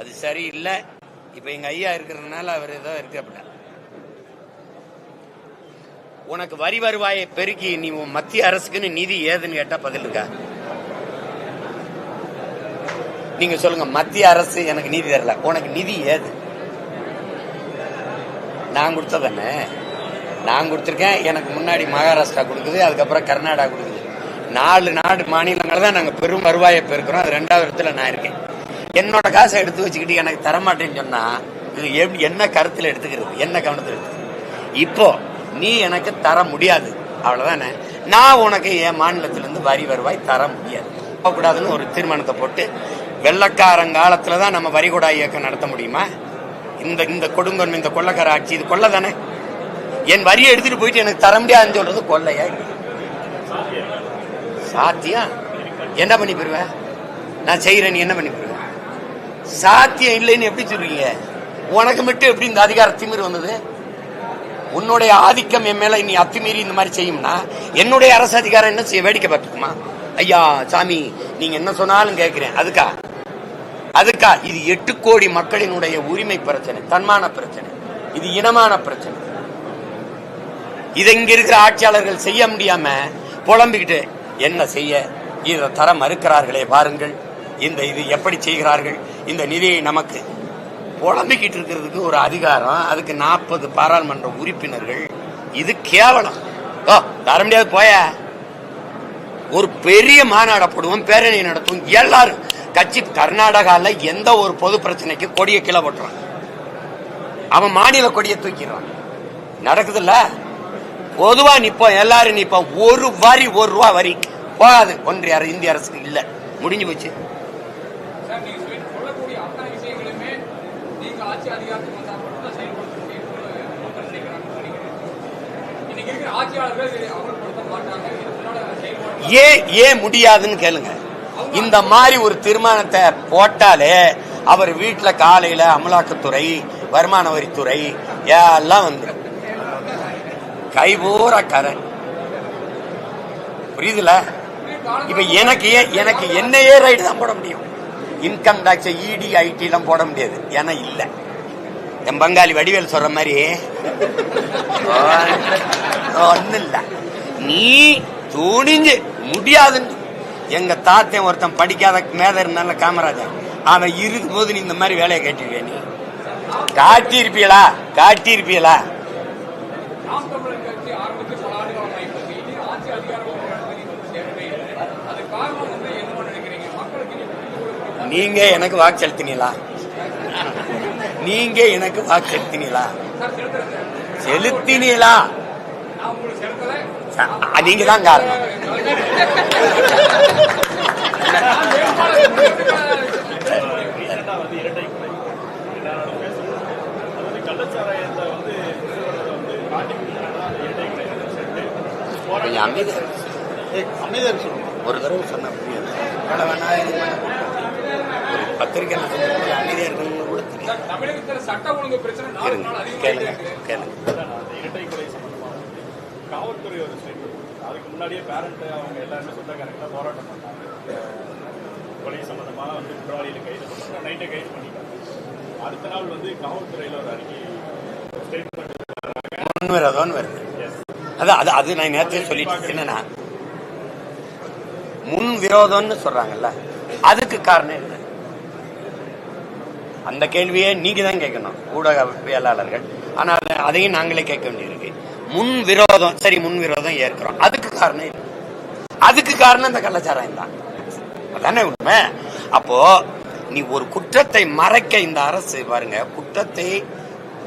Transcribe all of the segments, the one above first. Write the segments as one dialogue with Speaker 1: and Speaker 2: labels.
Speaker 1: அது சரியில்லை. இப்ப எங்க ஐயா இருக்கிறதுனால அவர் ஏதோ இருக்கப்பட உனக்கு வரி வருவாயை பெருக்கி நீ உன் மத்திய அரசுக்குன்னு நிதி ஏதுன்னு கேட்டா பதில் இருக்கா? நீங்க சொல்லுங்க மத்திய அரசு எனக்கு நிதி தரல. உனக்கு நிதி ஏது? நான் கொடுத்ததானே? நான் கொடுத்துருக்கேன். எனக்கு முன்னாடி மகாராஷ்டிரா கொடுக்குது அதுக்கப்புறம் கர்நாடகா கொடுக்குது. நாலு நாடு மாநிலங்கள் தான் நாங்கள் பெரும் வருவாயை பெருக்கிறோம். அது ரெண்டாவது இடத்துல நான் இருக்கேன். என்னோட காசை எடுத்து வச்சுக்கிட்டு எனக்கு தரமாட்டேன்னு சொன்னா இது எப்படி என்ன கருத்தில் எடுத்துக்கிறது? என்ன கவனத்தில் எடுத்துக்கிறது? இப்போ நீ எனக்கு தர முடியாது. அவ்வளவுதானே? நான் உனக்கு என் மாநிலத்திலிருந்து வரி வருவாய் தர முடியாது. போகக்கூடாதுன்னு ஒரு தீர்மானத்தை போட்டு வெள்ளக்காரங்காலத்துல தான் நம்ம வரிகுடா இயக்கம் நடத்த முடியுமா? இந்த இந்த கொடுங்கொன்மை இந்த கொள்ளக்கார ஆட்சி இது கொள்ளை தானே என் வரியை எடுத்துட்டு போயிட்டு எனக்கு தர முடியாதுன்னு சொல்றது கொள்ளையா இல்லையா? சாத்தியம் என்ன பண்ணி போயிருவேன் நான் செய்யறேன் நீ என்ன பண்ணி போயிருவேன் சாத்தியம் இல்லைன்னு எப்படி சொல்றீங்க? உனக்கு மட்டும் எப்படி இந்த அதிகார திமிர் வந்தது? உன்னுடைய ஆதிக்கம் என் மேல நீ அத்துமீறி இந்த மாதிரி செய்யும்னா என்னுடைய அரசு அதிகாரம் என்ன செய்ய வேடிக்கை பார்த்துக்குமா ஐயா சாமி நீங்க என்ன சொன்னாலும் கேட்கிறேன். அதுக்கா? அதுக்கா இது எட்டு கோடி மக்களினுடைய உரிமை பிரச்சனை தன்மான பிரச்சனை. இது இனமான பிரச்சனை. இதை இங்க இருக்கிற ஆட்சியாளர்கள் செய்ய முடியாம புலம்பிக்கிட்டு என்ன செய்ய? இதை தர மறுக்கிறார்களே பாருங்கள். இந்த இது எப்படி செய்கிறார்கள்? இந்த நிதியை நமக்கு புலம்பிக்கிட்டு இருக்கிறதுக்கு ஒரு அதிகாரம் அதுக்கு நாற்பது பாராளுமன்ற உறுப்பினர்கள். இது கேவலம். ஓ தர முடியாது போய. ஒரு பெரிய மாநாட போடுவோம் பேரணி நடத்துவோம். எல்லாரும் கட்சி கர்நாடகாவில் எந்த ஒரு பொது பிரச்சனைக்கு கொடியை கீழே போட்டுறான் அவன் மாநில கொடியை தூக்கிடுறான். நடக்குதுல்ல? பொதுவா நிப்போம் எல்லாரும் நிப்போம். ஒரு வரி ஒரு ரூபா வரி போகாது. ஒன்றிய இந்திய அரசுக்கு இல்ல. முடிஞ்சு போச்சு
Speaker 2: சார் நீங்க சொல்லி- சொல்லக்கூடிய அத்தனை விஷயங்களுமே நீங்க ஆட்சி அதிகாரத்துக்கு வந்தா மட்டும்தான் செயல்படுத்த முடியும் மக்கள் நினைக்கிறாங்கன்னு நினைக்கிறேன் இன்னைக்கு இருக்கிற ஆட்சியாளர்கள் இதை அமல்படுத்த மாட்டாங்க இது முன்னாடி செயல்பாடு
Speaker 1: ஏன் ஏன் முடியாதுன்னு கேளுங்க. இந்த மாதிரி ஒரு தீர்மானத்தை போட்டாலே அவர் வீட்டில் காலையில் அமலாக்கத்துறை வருமான வரித்துறை எல்லாம் வந்துடும் கைபூர கரண் புரியுதுல? இப்ப எனக்கு ஏன் எனக்கு என்னையே ரைடு தான் போட முடியும். இன்கம் டாக்ஸ் இடி ஐடி எல்லாம் போட முடியாது. ஏன்னா இல்லை. என் பங்காளி வடிவேல் சொல்ற மாதிரி. ஒன்னும் இல்ல நீ துணிஞ்சு முடியாதுன்னு. எங்க தாத்தன் ஒருத்தன் படிக்காத மேத இருந்தால காமராஜன் அவன் இருக்கும் போது நீ இந்த மாதிரி வேலையை காட்டிருவியா நீ? காட்டியிருப்பீங்களா காட்டியிருப்பீங்களா நீங்க எனக்கு வாக்கு செலுத்தினீங்களா நீங்க எனக்கு வாக்கு செலுத்தினீங்களா? நீங்க தான் காரணம். இரு. ஒரு தடவை சொன்ன புரியுது. வேலை வேணா, இது வேணா. ஒரு பத்திரிக்கை நான் சொல்றது அமைதியா இருக்கணும்னு கூட தெரியும் கேளுங்க கேளுங்க.
Speaker 3: காவல்துறை ஒரு ஸ்டேட்மெண்ட் அதுக்கு முன்னாடியே பேரண்ட் அவங்க எல்லாருமே சொந்தக்காரங்க போராட்டம் பண்ணாங்க. கொலை சம்பந்தமாக வந்து குற்றவாளிகளை கைது பண்ணாங்க. நைட்டே கைது பண்ணிட்டாங்க. அடுத்த நாள் வந்து காவல்துறையில் ஒரு அறிக்கை ஸ்டேட்மெண்ட்
Speaker 1: முன்விரோதம்னு வருது அதான் அது அது நான் நேரத்தையே சொல்லிட்டு என்னன்னா முன் விரோதம்னு சொல்றாங்கல்ல அதுக்கு காரணம் என்ன? அந்த கேள்வியே நீங்க தான் கேட்கணும் ஊடகவியலாளர்கள் ஆனால் அதையும் நாங்களே கேட்க வேண்டியிருக்கு. முன் விரோதம் சரி முன் விரோதம் ஏற்கிறோம். அதுக்கு காரணம் அதுக்கு காரணம் இந்த கலாச்சாரம் தான். அதானே உண்மை? அப்போ நீ ஒரு குற்றத்தை மறைக்க இந்த அரசு பாருங்க குற்றத்தை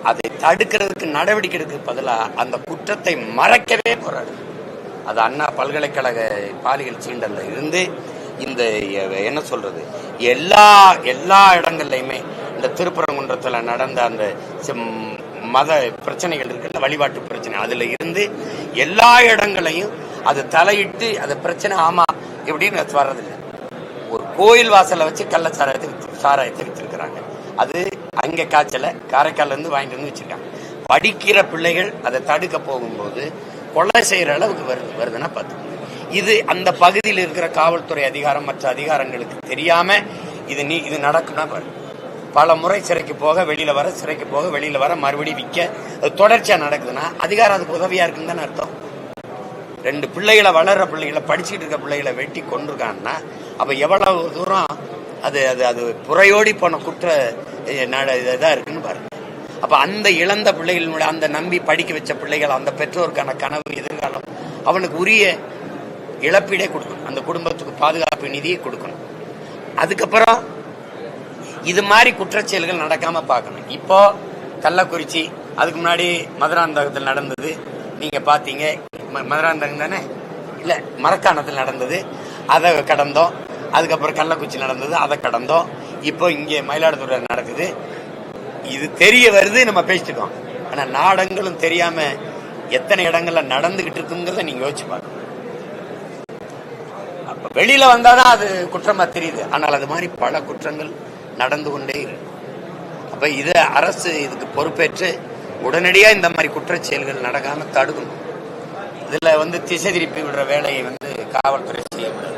Speaker 1: அதை தடுக்கிறதுக்கு நடவடிக்கை எடுக்க பதிலா அந்த குற்றத்தை மறைக்கவே போராடு அது அண்ணா பல்கலைக்கழக பாலியல் சீண்டல்ல இருந்து இந்த என்ன சொல்றது எல்லா எல்லா இடங்கள்லையுமே இந்த திருப்பரங்குன்றத்தில் நடந்த அந்த மத பிரச்சனைகள் இருக்குல்ல வழிபாட்டு பிரச்சனை. அதுல இருந்து எல்லா இடங்களையும் அது தலையிட்டு அது பிரச்சனை ஆமா இப்படின்னு வர்றதில்லை. ஒரு கோயில் வாசலை வச்சு கள்ள சாராயத்தை சாராயத்தை வித்திருக்கிறாங்க. அது அங்க காய்ச்சல காரைக்கால்ல இருந்து வாங்கிட்டு வந்து வச்சிருக்காங்க. படிக்கிற பிள்ளைகள் அதை தடுக்க போகும்போது கொலை செய்யற அளவுக்கு வருது வருதுன்னா பார்த்து இது அந்த பகுதியில் இருக்கிற காவல்துறை அதிகாரம் மற்ற அதிகாரங்களுக்கு தெரியாம இது நீ இது நடக்கும்னா பாரு. பல முறை சிறைக்கு போக வெளியில வர சிறைக்கு போக வெளியில வர மறுபடியும் விற்க. அது தொடர்ச்சியா நடக்குதுன்னா அதிகாரம் அதுக்கு உதவியா இருக்குன்னு தானே அர்த்தம். ரெண்டு பிள்ளைகளை வளர்ற பிள்ளைகளை படிச்சுட்டு இருக்க பிள்ளைகளை வெட்டி கொண்டிருக்காங்கன்னா அப்ப எவ்வளவு தூரம் அது அது அது புறையோடி போன குற்ற நட- இருக்குன்னு பாருங்க. அப்ப அந்த இழந்த பிள்ளைகளினுடைய அந்த நம்பி படிக்க வச்ச பிள்ளைகள் அந்த பெற்றோருக்கான கனவு எதிர்காலம் அவனுக்கு உரிய இழப்பீடே கொடுக்கணும். அந்த குடும்பத்துக்கு பாதுகாப்பு நிதியை கொடுக்கணும். அதுக்கப்புறம் இது மாதிரி குற்றச்செயல்கள் நடக்காம பார்க்கணும். இப்போ கள்ளக்குறிச்சி அதுக்கு முன்னாடி மதுராந்தகத்தில் நடந்தது. நீங்க பாத்தீங்க ம- மதுராந்தகம் தானே? இல்ல மரக்காணத்தில் நடந்தது. அதை கடந்தோம். அதுக்கப்புறம் கள்ளக்குறிச்சி நடந்தது. அதை கடந்தோம். இப்போ இங்கே மயிலாடுதுறை நடக்குது. இது தெரிய வருது நம்ம பேசிட்டோம். ஆனா நாடங்களும் தெரியாம எத்தனை இடங்கள்ல நடந்துகிட்டு இருக்குங்கிறத நீங்க யோசிச்சு பாருங்க வெளியில வந்தாதான் அது குற்றமா தெரியுது. ஆனால் அது மாதிரி பல குற்றங்கள் நடந்து கொண்டே இருக்கு அப்ப இத அரசு இதுக்கு பொறுப்பேற்று உடனடியா இந்த மாதிரி குற்றச்செயல்கள் செயல்கள் நடக்காம தடுக்கணும் இதுல வந்து திசை திருப்பி விடுற வேலையை வந்து காவல்துறை செய்யக்கூடாது.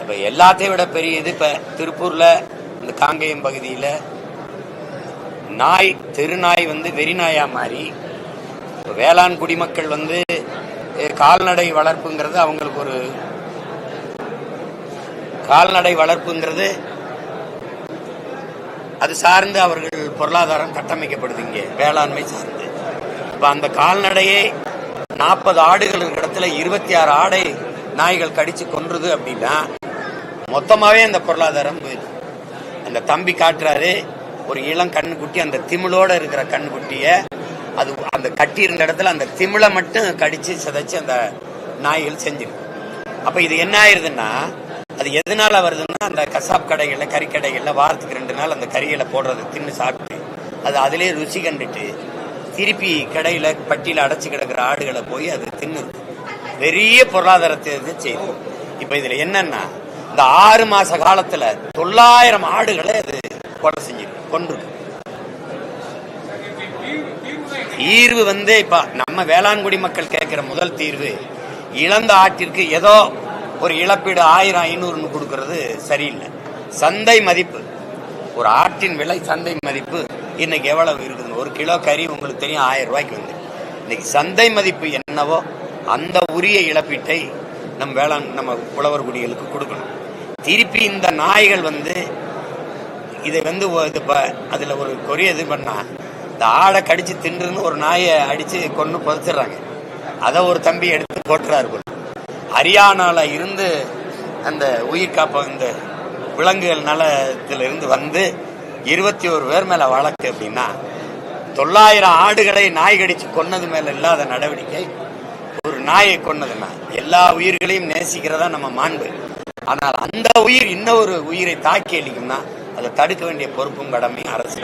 Speaker 1: இப்ப எல்லாத்தையும் விட பெரிய இது இப்ப திருப்பூர்ல இந்த காங்கேயம் பகுதியில நாய் தெருநாய் வந்து வெறிநாயா மாறி வேளாண் குடிமக்கள் வந்து கால்நடை வளர்ப்புங்கிறது அவங்களுக்கு ஒரு கால்நடை வளர்ப்புங்கிறது அது சார்ந்து அவர்கள் பொருளாதாரம் கட்டமைக்கப்படுது இங்கே வேளாண்மை சார்ந்து. இப்ப அந்த கால்நடையே நாற்பது ஆடுகள் இடத்துல இருபத்தி ஆறு ஆடை நாய்கள் கடிச்சு கொன்றுது அப்படின்னா மொத்தமாவே அந்த பொருளாதாரம் போயிடுது. அந்த தம்பி காட்டுறாரு ஒரு இளம் கண்ணுக்குட்டி அந்த திமிழோட இருக்கிற கண்ணுக்குட்டிய அது அந்த கட்டி இருந்த இடத்துல அந்த திமிழை மட்டும் கடிச்சு சிதைச்சு அந்த நாய்கள் செஞ்சிருக்கு. அப்ப இது என்ன ஆயிருதுன்னா அது எதனால வருதுன்னா அந்த கசாப் கடைகள்ல கறிக்கடைகளில் வாரத்துக்கு ரெண்டு நாள் அந்த கறிகளை போடுறது தின்னு சாப்பிட்டு அது அதிலே ருசி கண்டுட்டு திருப்பி கடையில பட்டியில அடைச்சு கிடக்கிற ஆடுகளை போய் அது தின்னுது. பெரிய பொருளாதாரத்தை இது செய்யுது இப்ப இதுல என்னன்னா இந்த ஆறு மாச காலத்துல தொள்ளாயிரம் ஆடுகளை அது கொலை செஞ்சிருக்கு கொண்டிருக்கு தீர்வு வந்து இப்ப நம்ம வேளாண்குடி மக்கள் கேட்கிற முதல் தீர்வு இழந்த ஆட்டிற்கு ஏதோ ஒரு இழப்பீடு ஆயிரம் ஐநூறுன்னு கொடுக்கறது சரியில்லை. சந்தை மதிப்பு. ஒரு ஆட்டின் விலை சந்தை மதிப்பு இன்னைக்கு எவ்வளவு இருக்குது ஒரு கிலோ கறி உங்களுக்கு தெரியும் ஆயிரம் ரூபாய்க்கு வந்து. இன்னைக்கு சந்தை மதிப்பு என்னவோ அந்த உரிய இழப்பீட்டை நம் வேளாண் நம்ம புலவர் குடிகளுக்கு கொடுக்கணும். திருப்பி இந்த நாய்கள் வந்து இதை வந்து இது அதுல ஒரு கொரிய இது பண்ணா இந்த ஆடை கடிச்சு தின்றுன்னு ஒரு நாயை அடிச்சு கொண்டு புதைச்சிடுறாங்க. அதை ஒரு தம்பி எடுத்து போட்டுறாரு போல. ஹரியானால இருந்து அந்த உயிர் காப்ப இந்த விலங்குகள் நலத்துல இருந்து வந்து இருபத்தி ஒரு பேர் மேல வழக்கு அப்படின்னா தொள்ளாயிரம் ஆடுகளை நாய் கடிச்சு கொன்னது மேல இல்லாத நடவடிக்கை ஒரு நாயை கொன்னதுன்னா எல்லா உயிர்களையும் நேசிக்கிறதா நம்ம மாண்பு. ஆனால் அந்த உயிர் இன்னொரு உயிரை தாக்கி அளிக்கும்னா அதை தடுக்க வேண்டிய பொறுப்பும் கடமையும் அரசு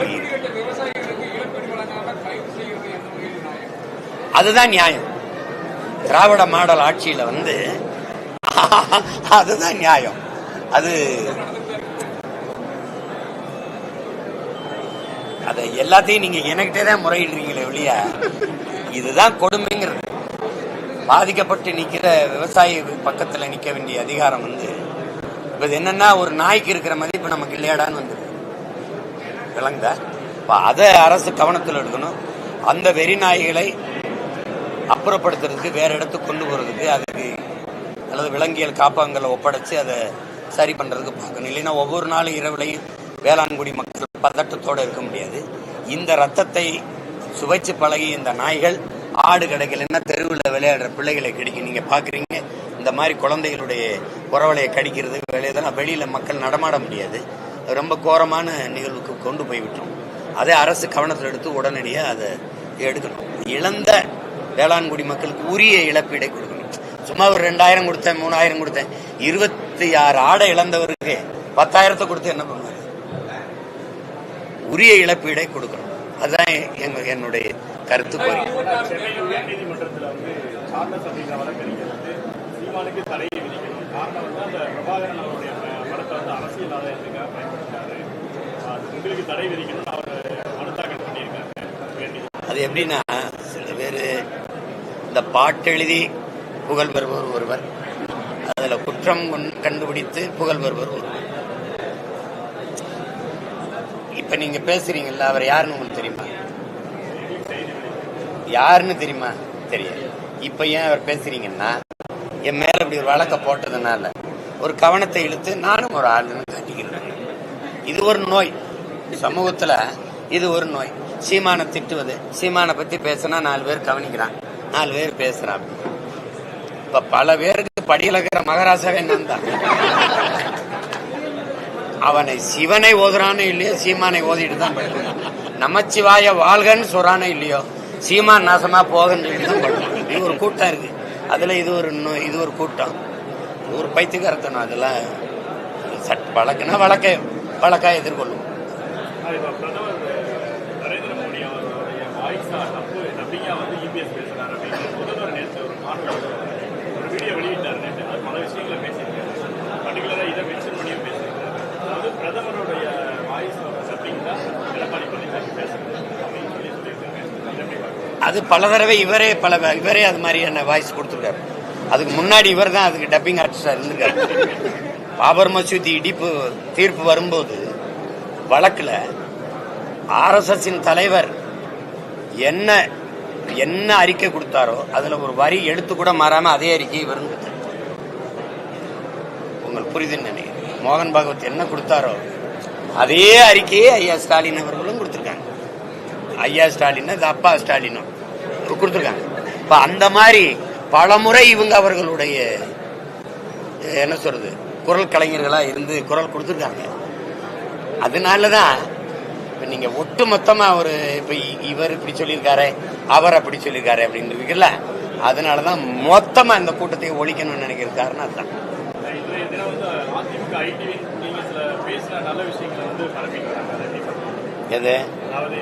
Speaker 1: அதுதான் நியாயம். திராவிட மாடல் ஆட்சியில வந்து அதுதான் நியாயம். அது அதை எல்லாத்தையும் நீங்க எனக்கிட்டே தான் முறையிடுறீங்களே ஒழிய இதுதான் கொடுமைங்கிறது. பாதிக்கப்பட்டு நிக்கிற விவசாயி பக்கத்துல நிக்க வேண்டிய அதிகாரம் வந்து இப்ப என்னன்னா ஒரு நாய்க்கு இருக்கிற மதிப்பு நமக்கு இல்லையாடான்னு வந்துருக்கு விளங்குதா? இப்போ அதை அரசு கவனத்தில் எடுக்கணும். அந்த வெறி நாய்களை அப்புறப்படுத்துறதுக்கு வேற இடத்துக்கு கொண்டு போறதுக்கு அதுக்கு அல்லது விலங்கியல் காப்பகங்களை ஒப்படைச்சு அதை சரி பண்றதுக்கு பார்க்கணும். இல்லைன்னா ஒவ்வொரு நாளும் இரவுலையும் வேளாண்குடி மக்கள் பதட்டத்தோட இருக்க முடியாது. இந்த ரத்தத்தை சுவைச்சு பழகி இந்த நாய்கள் ஆடு கிடைக்கலன்னா தெருவில் விளையாடுற பிள்ளைகளை கிடைக்கும். நீங்க பாக்குறீங்க இந்த மாதிரி குழந்தைகளுடைய குறவலையை கடிக்கிறது வெளியதெல்லாம் வெளியில மக்கள் நடமாட முடியாது. ரொம்ப கோரமான நிகழ்வுக்கு கொண்டு போய்விட்டோம். அதே அதை அரசு கவனத்தில் எடுத்து உடனடியாக அதை எடுக்கணும். இழந்த வேளாண்குடி மக்களுக்கு உரிய இழப்பீடை கொடுக்கணும். சும்மா ஒரு ரெண்டாயிரம் கொடுத்தேன் மூணாயிரம் கொடுத்தேன். இருபத்தி ஆறு ஆடை இழந்தவருக்கு பத்தாயிரத்தை கொடுத்து என்ன பண்ணுவாங்க உரிய இழப்பீடை கொடுக்கணும். அதுதான் எங்க என்னுடைய கருத்து
Speaker 3: அது
Speaker 1: எப்படின்னா சில பேர் அந்த பாட்டெழுதி புகழ் பெறுவர் ஒருவர். அதில் குற்றம் கொண்- கண்டுபிடித்து புகழ் பெறுவர் ஒருவர். இப்ப நீங்க பேசுறீங்கல்ல அவர் யாருன்னு உங்களுக்கு தெரியுமா? யாருன்னு தெரியுமா? தெரியும் இப்ப ஏன் அவர் பேசுறீங்கன்னா என் மேல இப்படி ஒரு வழக்க போட்டதுனால ஒரு கவனத்தை இழுத்து நானும் ஒரு ஆளுன்னு காட்டிக்கிறேன் இது ஒரு நோய். சமூகத்துல இது ஒரு நோய். சீமானை திட்டுவது சீமானை பத்தி பேசினா நாலு பேர் கவனிக்கிறான் நாலு பேர் பேசுறான் இப்ப பல பேருக்கு படியிலக்கிற இருக்கிற நான் தான் அவனை சிவனை ஓதுறானே இல்லையோ சீமானை ஓதிட்டு தான் படிக்கிறான். நமச்சிவாய வாழ்கன்னு சொல்றானோ இல்லையோ சீமான் நாசமா போகன்னு சொல்லிட்டு தான் படிக்கிறான். இது ஒரு கூட்டம் இருக்கு. அதுல இது ஒரு நோய் இது ஒரு கூட்டம். ஒரு ஒரு பைத்தியக்காரத்தனம். அதெல்லாம் சட் வழக்குனா வழக்கை வழக்கா எதிர்கொள்ளும்
Speaker 3: ஆனா, இப்ப பிரதமர் நரேந்திர மோடி சார் தப்பு நம்பிக்கையா வந்து இபிஎஸ் பேசுறாரு அப்படின்னு முதல்வர் நேற்று ஒரு காணொலி ஒரு வீடியோ வெளியிட்டார் நேற்று அது பல விஷயங்களை பேசியிருக்காரு பர்டிகுலராக இதை மென்ஷன் பண்ணியும் பேசியிருக்காரு அதாவது பிரதமருடைய வாய்ஸ் டப்பிங் தான் எடப்பாடி பழனிசாமி பேசுறது அப்படின்னு சொல்லி சொல்லியிருக்காங்க
Speaker 1: அது பல தடவை இவரே பல இவரே அது மாதிரியான வாய்ஸ் கொடுத்துருக்காரு. அதுக்கு முன்னாடி இவர் தான் அதுக்கு டப்பிங் ஆர்டிஸ்டா இருந்திருக்காரு. பாபர் மசூதி இடிப்பு தீர்ப்பு வரும்போது வழக்குல ஆர்எஸ்எஸ்ஸின் தலைவர் என்ன என்ன அறிக்கை கொடுத்தாரோ அதுல ஒரு வரி எடுத்து கூட மாறாம அதே அறிக்கை இவர் கொடுத்தார். உங்களுக்கு புரிதுன்னு நினைக்கிறேன் மோகன் பாகவத் என்ன கொடுத்தாரோ அதே அறிக்கையை ஐயா ஸ்டாலின் அவர்களும் கொடுத்துருக்காங்க. ஐயா ஸ்டாலின் இது அப்பா ஸ்டாலினும் கொடுத்துருக்காங்க. இப்ப அந்த மாதிரி பலமுறை இவங்க அவர்களுடைய என்ன சொல்றது குரல் கலைஞர்களா இருந்து குரல் கொடுத்துருக்காங்க. அதனாலதான் இப்ப நீங்க ஒட்டு மொத்தமா ஒரு இப்ப இ- இவர் இப்படி சொல்லியிருக்காரு அவர் அப்படி சொல்லியிருக்காரு அப்படின்னு இருக்குல்ல? அதனாலதான் மொத்தமா இந்த கூட்டத்தை ஒழிக்கணும்னு நினைக்கிற காரணம் அதுதான். எது?
Speaker 3: அது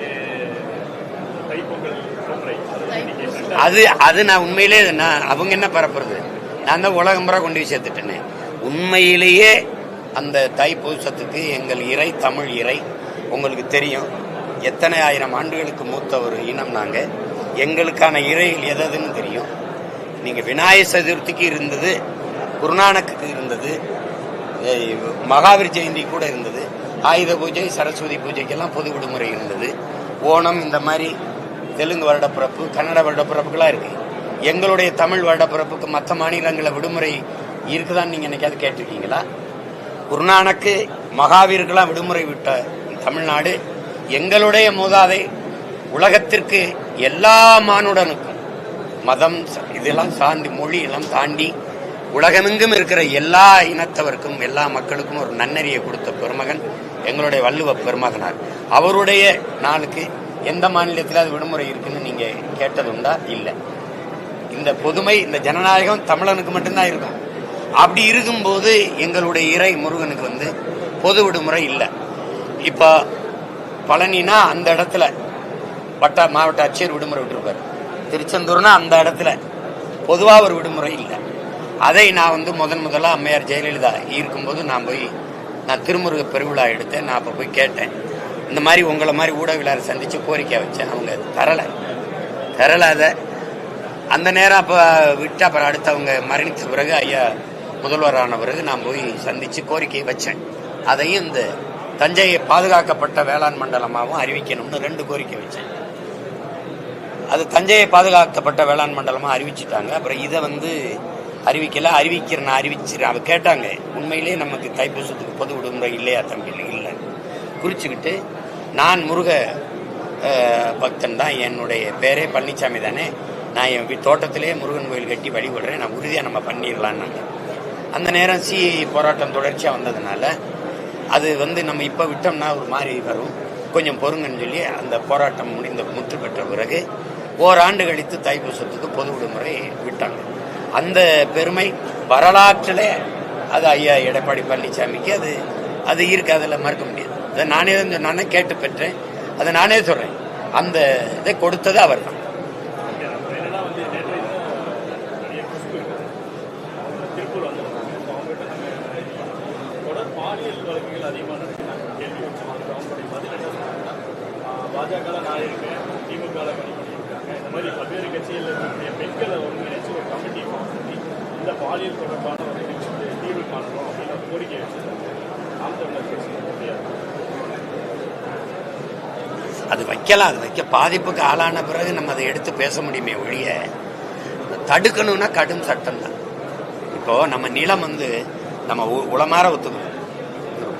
Speaker 1: அது அது நான் உண்மையிலே நான் அவங்க என்ன பரப்புறது? நான் தான் உலகம் முறை கொண்டு போய் சேர்த்துட்டேனே. உண்மையிலேயே அந்த தைப்பூசத்துக்கு எங்கள் இறை தமிழ் இறை உங்களுக்கு தெரியும். எத்தனை ஆயிரம் ஆண்டுகளுக்கு மூத்த ஒரு இனம் நாங்கள் எங்களுக்கான இறைகள் எததுன்னு தெரியும். நீங்கள் விநாயகர் சதுர்த்திக்கு இருந்தது குருநானக்கு இருந்தது மகாவீர் ஜெயந்தி கூட இருந்தது ஆயுத பூஜை சரஸ்வதி பூஜைக்கெல்லாம் பொது விடுமுறை இருந்தது. ஓணம் இந்த மாதிரி தெலுங்கு வருடப்பிறப்பு கன்னட வருடப்பிறப்புகளாக இருக்கு. எங்களுடைய தமிழ் வருடப்பிறப்புக்கு மற்ற மாநிலங்களில் விடுமுறை இருக்குதான்னு நீங்கள் என்னைக்காவது கேட்டிருக்கீங்களா? குருநானக்கு மகாவீருக்கெல்லாம் விடுமுறை விட்ட தமிழ்நாடு எங்களுடைய மூதாதை உலகத்திற்கு எல்லா மானுடனுக்கும் மதம் இதெல்லாம் சார்ந்து மொழி எல்லாம் தாண்டி உலகமெங்கும் இருக்கிற எல்லா இனத்தவருக்கும் எல்லா மக்களுக்கும் ஒரு நன்னறியை கொடுத்த பெருமகன் எங்களுடைய வள்ளுவ பெருமகனார். அவருடைய நாளுக்கு எந்த மாநிலத்தில் அது விடுமுறை இருக்குன்னு நீங்க கேட்டதுண்டா இல்லை. இந்த பொதுமை இந்த ஜனநாயகம் தமிழனுக்கு மட்டும்தான் இருக்கும் அப்படி இருக்கும்போது எங்களுடைய இறை முருகனுக்கு வந்து பொது விடுமுறை இல்லை. இப்போ பழனினா அந்த இடத்துல வட்ட மாவட்ட ஆட்சியர் விடுமுறை விட்டுருப்பார். திருச்செந்தூர்னா அந்த இடத்துல. பொதுவாக ஒரு விடுமுறை இல்லை. அதை நான் வந்து முதன் முதலாக அம்மையார் ஜெயலலிதா இருக்கும்போது நான் போய் நான் திருமுருக பெருவிழா எடுத்தேன். நான் அப்போ போய் கேட்டேன். இந்த மாதிரி உங்களை மாதிரி ஊடகவியலாளர் சந்தித்து கோரிக்கை வச்சேன். அவங்க தரலை. தரலை அதை. அந்த நேரம் அப்போ விட்டு அப்புறம் அடுத்தவங்க மரணித்த பிறகு ஐயா முதல்வரான பிறகு நான் போய் சந்தித்து கோரிக்கை வச்சேன். அதையும் இந்த தஞ்சையை பாதுகாக்கப்பட்ட வேளாண் மண்டலமாகவும் அறிவிக்கணும்னு ரெண்டு கோரிக்கை வச்சேன். அது தஞ்சையை பாதுகாக்கப்பட்ட வேளாண் மண்டலமாக அறிவிச்சிட்டாங்க. அப்புறம் இதை வந்து அறிவிக்கல அறிவிக்கிறேன் நான் அறிவிச்சிருக்கேன் அவ கேட்டாங்க. உண்மையிலேயே நமக்கு தைப்பூசத்துக்கு பொது விடுமுறை இல்லையா தம்பி? இல்லை குறிச்சுக்கிட்டு நான் முருக பக்தன் தான். என்னுடைய பேரே பழனிசாமி தானே. நான் என் தோட்டத்திலே தோட்டத்திலேயே முருகன் கோயில் கட்டி வழிபடுறேன். நான் உறுதியாக நம்ம பண்ணிடலான்னாங்க அந்த நேரம் சி போராட்டம் தொடர்ச்சியாக வந்ததுனால அது வந்து நம்ம இப்போ விட்டோம்னா ஒரு மாதிரி வரும். கொஞ்சம் பொறுங்கன்னு சொல்லி அந்த போராட்டம் முடிந்த முற்று பெற்ற பிறகு ஓராண்டு கழித்து தைப்பூசத்துக்கு பொது விடுமுறை விட்டாங்க. அந்த பெருமை வரலாற்றிலே அது ஐயா எடப்பாடி பழனிசாமிக்கு அது அது இருக்கு அதில் மறுக்க முடியாது. அதை நானே தான் சொன்னானே கேட்டு பெற்றேன். அதை நானே சொல்கிறேன் அந்த இதை கொடுத்தது அவர் தான்
Speaker 3: என்னன்னா வந்து நேற்று நிறைய குஷ்பு இருக்காங்க அவங்க திருப்பூர் வந்திருக்காங்க ஸோ அவங்ககிட்ட நம்ம தொடர் பாலியல் வழக்குகள் அதிகமாக நடக்கிறாங்க கேள்வி வச்சோம் அதுக்கு அவங்களுடைய பதில் என்ன சொன்னாங்கன்னா ஆஹ் பாஜக நாளை இருக்கேன் திமுக கணி இந்த மாதிரி பல்வேறு கட்சியில் இருக்கக்கூடிய பெண்களை ஒருங்கிணைச்சு ஒரு கமிட்டி ஃபார்ம் பண்ணி இந்த பாலியல் தொடர்பான ஒரு நிகழ்ச்சிக்கு தீர்வு காணணும் அப்படின்னு ஒரு கோரிக்கை வச்சிருக்காங்க. நாம் தமிழர் கட்சி
Speaker 1: அது வைக்கலாம் அது வைக்க பாதிப்புக்கு ஆளான பிறகு நம்ம அதை எடுத்து பேச முடியுமே ஒழிய தடுக்கணும்னா கடும் சட்டம் தான். இப்போ நம்ம நிலம் வந்து நம்ம உளமாற ஒத்துக்கணும்.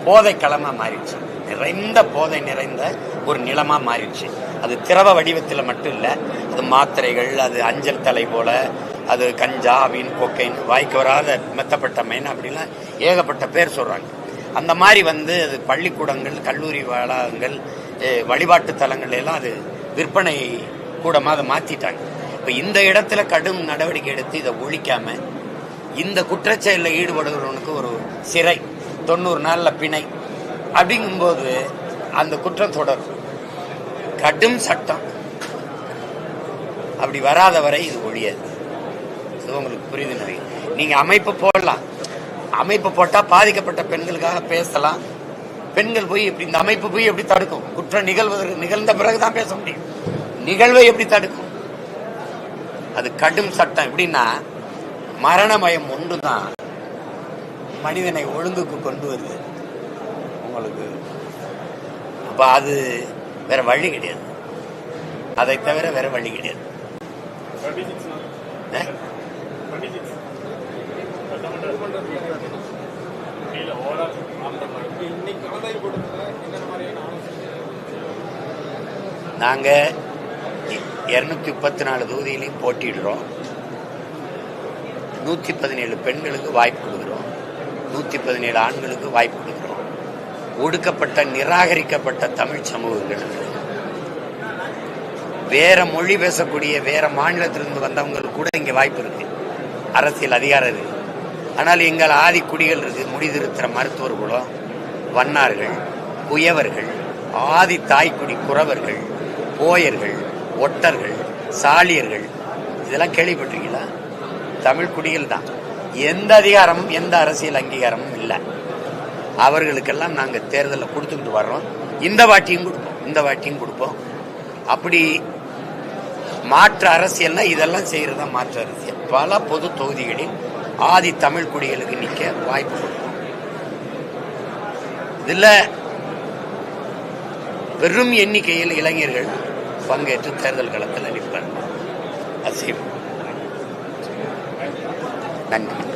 Speaker 1: போதை களமா மாறிடுச்சு. நிறைந்த போதை நிறைந்த ஒரு நிலமா மாறிடுச்சு. அது திரவ வடிவத்தில் மட்டும் இல்லை அது மாத்திரைகள் அது அஞ்சல் தலை போல அது கஞ்சா அவின் கொக்கைன் வாய்க்கு வராத மெத்தப்பட்டமைன் அப்படிலாம் ஏகப்பட்ட பேர் சொல்றாங்க. அந்த மாதிரி வந்து அது பள்ளிக்கூடங்கள் கல்லூரி வளாகங்கள் வழிபாட்டு தலங்கள் எல்லாம் அது விற்பனை கூடமாக அதை மாத்திட்டாங்க. இப்ப இந்த இடத்துல கடும் நடவடிக்கை எடுத்து இதை ஒழிக்காம இந்த குற்றச்செயலில் ஈடுபடுகிறவனுக்கு ஒரு சிறை தொண்ணூறு நாளில் பிணை அப்படிங்கும்போது அந்த குற்றம் தொடரும். கடும் சட்டம். அப்படி வராத வரை இது ஒழியாது. இது உங்களுக்கு புரியுது நினைக்கிறேன் நீங்க அமைப்பு போடலாம். அமைப்பு போட்டா பாதிக்கப்பட்ட பெண்களுக்காக பேசலாம். பெண்கள் போய் எப்படி இந்த அமைப்பு போய் எப்படி தடுக்கும்? குற்றம் நிகழ்வதற்கு நிகழ்ந்த பிறகுதான் பேச முடியும். நிகழ்வை எப்படி தடுக்கும்? அது கடும் சட்டம். எப்படின்னா மரணமயம் ஒன்றுதான் மனிதனை ஒழுங்குக்கு கொண்டு வருது உங்களுக்கு. அப்ப அது வேற வழி கிடையாது. அதை தவிர வேற வழி கிடையாது.
Speaker 3: Twenty six
Speaker 1: A?
Speaker 3: Twenty six இல்லை ஓவரால்
Speaker 2: இன்னைக்கு ஆதாய கூட்டத்தில் என்னென்ன மாதிரியான ஆலோசனை?
Speaker 1: நாங்க இருநூத்தி முப்பத்தி நாலு தொகுதியிலையும் போட்டியிடுறோம். நூத்தி பதினேழு பெண்களுக்கு வாய்ப்பு கொடுக்குறோம். நூத்தி பதினேழு ஆண்களுக்கு வாய்ப்பு கொடுக்குறோம். ஒடுக்கப்பட்ட நிராகரிக்கப்பட்ட தமிழ் சமூகங்களுக்கு வேற மொழி பேசக்கூடிய வேற மாநிலத்திலிருந்து வந்தவங்களுக்கு கூட இங்க வாய்ப்பு இருக்கு. அரசியல் அதிகாரம் இருக்கு. ஆனால் எங்கள் ஆதி குடிகள் இருக்கு. முடிதிருத்துற மருத்துவர்களோ வண்ணார்கள் குயவர்கள் ஆதி தாய்க்குடி குறவர்கள் போயர்கள் ஒட்டர்கள் சாலியர்கள். இதெல்லாம் கேள்விப்பட்டிருக்கீங்களா? தமிழ் குடிகள் தான். எந்த அதிகாரமும் எந்த அரசியல் அங்கீகாரமும் இல்லை. அவர்களுக்கெல்லாம் நாங்கள் தேர்தலில் கொடுத்துக்கிட்டு வர்றோம். இந்த வாட்டியும் கொடுப்போம் இந்த வாட்டியும் கொடுப்போம். அப்படி மாற்று அரசியல்னா இதெல்லாம் செய்கிறது தான் மாற்று அரசியல். பல பொது தொகுதிகளில் ஆதி தமிழ் குடிகளுக்கு நிற்க வாய்ப்பு கொடுப்போம் இதில் பெரும் எண்ணிக்கையில் இளைஞர்கள் பங்கேற்று தேர்தல் களத்தில் நிற்பார்கள் அசைவம் நன்றி.